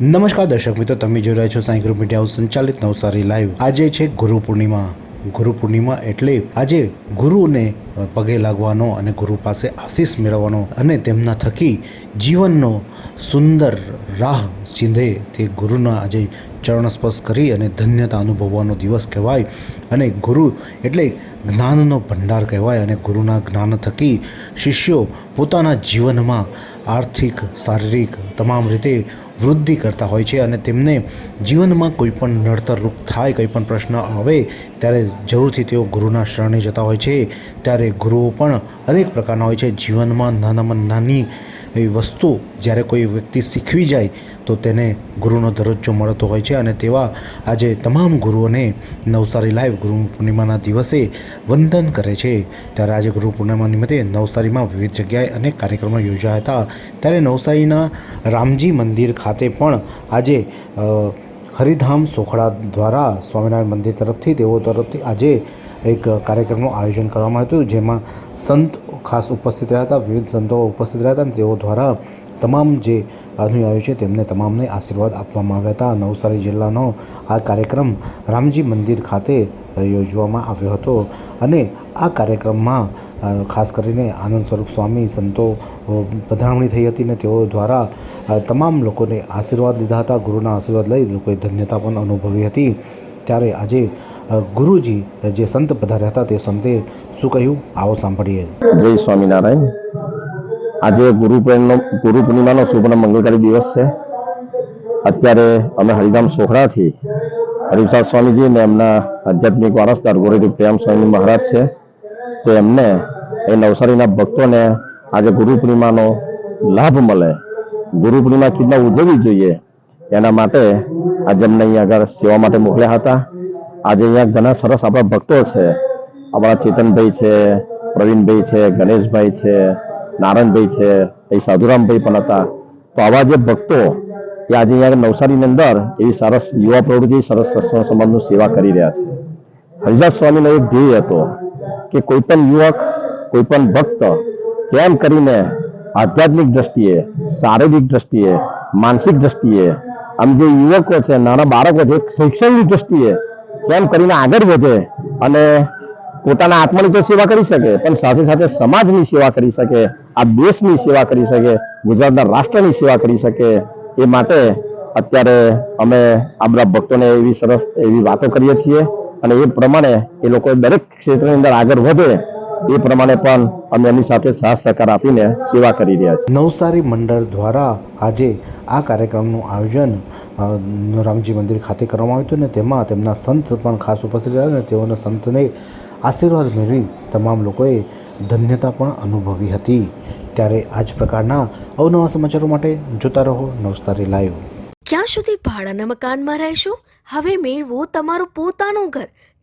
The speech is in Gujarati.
નમસ્કાર દર્શક મિત્રો, તમે જોઈ રહ્યા છો સાંઈ ગ્રુપ મીડિયા સંચાલિત નવસારી લાઈવ. આજે છે ગુરુ પૂર્ણિમા. ગુરુ પૂર્ણિમા એટલે આજે ગુરુને પગે લાગવાનો અને ગુરુ પાસે આશીષ મેળવવાનો અને તેમના થકી જીવનનો સુંદર રાહ ચીંધે તે ગુરુના આજે ચરણ સ્પર્શ કરી અને ધન્યતા અનુભવવાનો દિવસ કહેવાય. અને ગુરુ એટલે જ્ઞાનનો ભંડાર કહેવાય અને ગુરુના જ્ઞાન થકી શિષ્યો પોતાના જીવનમાં આર્થિક, શારીરિક તમામ રીતે વૃદ્ધિ કરતા હોય છે અને તેમને જીવનમાં કોઈ પણ નડતરરૂપ થાય, કોઈ પણ પ્રશ્ન આવે, ત્યારે જરૂરથી તેઓ ગુરુના શરણે જતા હોય છે. ત્યારે ગુરુઓ પણ અનેક પ્રકારના હોય છે. જીવનમાં નાનામાં નાની એવી વસ્તુ જ્યારે કોઈ વ્યક્તિ શીખવી જાય, તો તેને ગુરુનો દરજ્જો મળતો હોય છે અને તેવા આજે તમામ ગુરુઓને નવસારી લાઈવ ગુરુ પૂર્ણિમાના દિવસે વંદન કરે છે. ત્યારે આજે ગુરુ પૂર્ણિમા નિમિત્તે નવસારીમાં વિવિધ જગ્યાએ અનેક કાર્યક્રમો યોજાયા હતા. ત્યારે નવસારીના રામજી મંદિર ખાતે પણ આજે હરિધામ સોખડા દ્વારા સ્વામિનારાયણ મંદિર તરફથી તેઓ તરફથી આજે એક કાર્યક્રમનું આયોજન કરવામાં આવ્યું હતું, જેમાં સંત ખાસ ઉપસ્થિત રહ્યા હતા, વિવિધ સંતો ઉપસ્થિત રહ્યા હતા અને તેઓ દ્વારા તમામ જે અનુયાયીઓ છે તેમને તમામને આશીર્વાદ આપવામાં આવ્યા હતા. નવસારી જિલ્લાનો આ કાર્યક્રમ રામજી મંદિર ખાતે યોજવામાં આવ્યો હતો અને આ કાર્યક્રમમાં ખાસ કરીને આનંદ સ્વરૂપ સ્વામી, સંતો પધરામણી થઈ હતી અને તેઓ દ્વારા તમામ લોકોને આશીર્વાદ લીધા હતા. ગુરુના આશીર્વાદ લઈ લોકોએ ધન્યતા પણ અનુભવી હતી. ત્યારે આજે ગુરુજી જે સંત પધાર્યા હતા તે સંતે શું કહ્યું? આવો સાંભળીએ. જય સ્વામિનારાયણ. આજે ગુરુ પૂર્ણિમાનો ગુરુ પૂર્ણિમાનો શુભ અને મંગળકારી દિવસ છે. અત્યારે અમે હરિધામ સોખડાથી હરિપ્રસાદ સ્વામીજી અને એમના આધ્યાત્મિક વારસદાર ગોરેટી પ્રેમ સ્વામી મહારાજ છે, તો એમને એ નવસારીના ભક્તોને આજે ગુરુ પૂર્ણિમાનો લાભ મળે. ગુરુ પૂર્ણિમા કેટલા ઉજવવી જોઈએ. એના માટે આજે અમને અહીંયા આગળ સેવા માટે મોકલ્યા હતા. આજે અહીંયા ઘણા સરસ આપણા ભક્તો છે. આપણા ચેતનભાઈ છે, પ્રવીણભાઈ છે, ગણેશભાઈ છે નારાયણભાઈ છે, એ સાધુરામભાઈ પણ હતા. તો આવા જે ભક્તો એ આજે અહીંયા નવસારીની અંદર એવી સરસ યુવા પ્રવૃત્તિ, સરસ સત્સંગ સેવા કરી રહ્યા છે. હરિદાસ સ્વામીનો એક ધ્યેય હતો કે કોઈ પણ યુવક કોઈ પણ ભક્ત કેમ કરીને આધ્યાત્મિક દ્રષ્ટિએ, શારીરિક દ્રષ્ટિએ, માનસિક દ્રષ્ટિએ, આમ જે યુવકો છે, નાના બાળકો છે, શૈક્ષણિક દ્રષ્ટિએ કેમ કરીને આગળ વધે અને પોતાના આત્માની તો સેવા કરી શકે, પણ સાથે સાથે સમાજની સેવા કરી શકે, આ દેશની સેવા કરી શકે, ગુજરાતના રાષ્ટ્રની સેવા કરી શકે, એ માટે અત્યારે અમે આ બધા ભક્તોને એવી સરસ એવી વાતો કરીએ છીએ અને એ પ્રમાણે એ લોકો દરેક ક્ષેત્રની અંદર આગળ વધે એ પ્રમાણે પણ અમે એમની સાથે સાથ સહકાર આપીને સેવા કરી રહ્યા છીએ. નવસારી મંડળ દ્વારા આજે આ કાર્યક્રમનું આયોજન રામજી મંદિર ખાતે કરવામાં આવ્યું હતું ને તેમાં તેમના સંત પણ ખાસ ઉપસ્થિત રહ્યા અને તેઓના સંતને આશીર્વાદ મેળવી તમામ લોકોએ ધન્યતા પણ અનુભવી હતી. ત્યારે આ જ પ્રકારના અવનવા સમાચારો માટે જોતા રહો નવસારી લાઈવ. ક્યાં સુધી ભાડાના મકાનમાં રહેશો? હવે મેળવો તમારું પોતાનું ઘર.